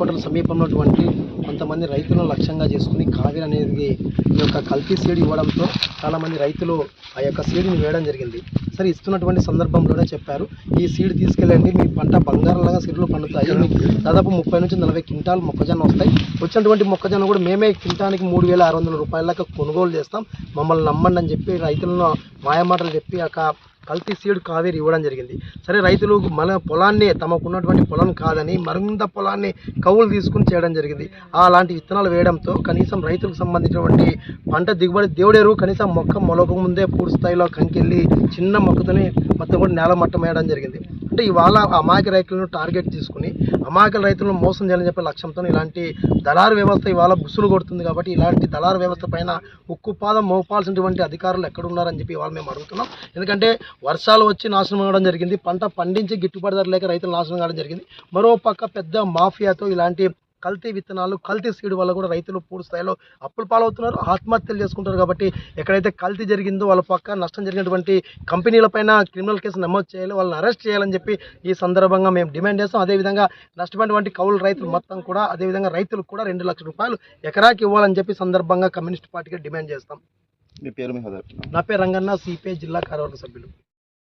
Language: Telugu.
కోటల సమీపంలో ఉన్నటువంటి కొంతమంది రైతులను లక్ష్యంగా చేసుకుని కావేరి అనేది ఈ యొక్క కల్తీ సీడ్ ఇవ్వడంతో చాలామంది రైతులు ఆ యొక్క సీడ్ని వేయడం జరిగింది. సరే ఇస్తున్నటువంటి సందర్భంలోనే చెప్పారు ఈ సీడ్ తీసుకెళ్ళండి మీ పంట బంగారంలాగా సీడ్లు పండుతాయి దాదాపు ముప్పై నుంచి నలభై క్వింటాల్ మొక్కజొన్న వస్తాయి. వచ్చినటువంటి మొక్కజొన్న కూడా మేమే క్వింటానికి మూడు వేల ఆరు వందల రూపాయలకు కొనుగోలు చేస్తాం. మమ్మల్ని నమ్మండి అని చెప్పి రైతులను మాయమాటలు చెప్పి ఆ కల్తీ సీడ్ కావేరి ఇవ్వడం జరిగింది. సరే రైతులు మన పొలాన్ని తమకున్నటువంటి పొలం కాదని మరింత పొలాన్ని కవులు తీసుకుని చేయడం జరిగింది. అలాంటి విత్తనాలు వేయడంతో కనీసం రైతులకు సంబంధించినటువంటి పంట దిగుబడి దేవుడెరువు కనీసం మొక్క మొలక ముందే పూర్తి స్థాయిలో కంకెళ్ళి చిన్న మొక్కతోనే మొత్తం కూడా నేల మట్టం వేయడం జరిగింది. అంటే ఇవాళ అమాయక రైతులను టార్గెట్ తీసుకుని అమాయక రైతులను మోసం చేయాలని చెప్పే లక్ష్యంతో ఇలాంటి దళారు వ్యవస్థ ఇవాళ బుసులు కొడుతుంది కాబట్టి ఇలాంటి దళారు వ్యవస్థ పైన ఉక్కుపాదం మోపాల్సినటువంటి అధికారులు ఎక్కడున్నారని చెప్పి ఇవాళ మేము అడుగుతున్నాం. ఎందుకంటే వర్షాలు వచ్చి నాశనం అవ్వడం జరిగింది పంట పండించి గిట్టుబాటు ధర లేక రైతులు నాశనం కావడం జరిగింది. మరో పక్క పెద్ద మాఫియాతో ఇలాంటి కల్తీ విత్తనాలు కల్తీ సీడ్ వల్ల కూడా రైతులు పూర్తి స్థాయిలో అప్పులు పాలవుతున్నారు ఆత్మహత్యలు చేసుకుంటారు కాబట్టి ఎక్కడైతే కల్తీ జరిగిందో వాళ్ళ పక్క నష్టం జరిగినటువంటి కంపెనీలపైన క్రిమినల్ కేసు నమోదు చేయాలి వాళ్ళని అరెస్ట్ చేయాలని చెప్పి ఈ సందర్భంగా మేము డిమాండ్ చేస్తాం. అదేవిధంగా నష్టపోయినటువంటి కౌలు రైతులు మొత్తం కూడా అదేవిధంగా రైతులకు కూడా రెండు లక్షల రూపాయలు ఎకరాకి ఇవ్వాలని చెప్పి సందర్భంగా కమ్యూనిస్ట్ పార్టీగా డిమాండ్ చేస్తాం. మీ పేరు నా పేరు రంగన్న సిపిఐ జిల్లా కార్యవర్గ సభ్యులు.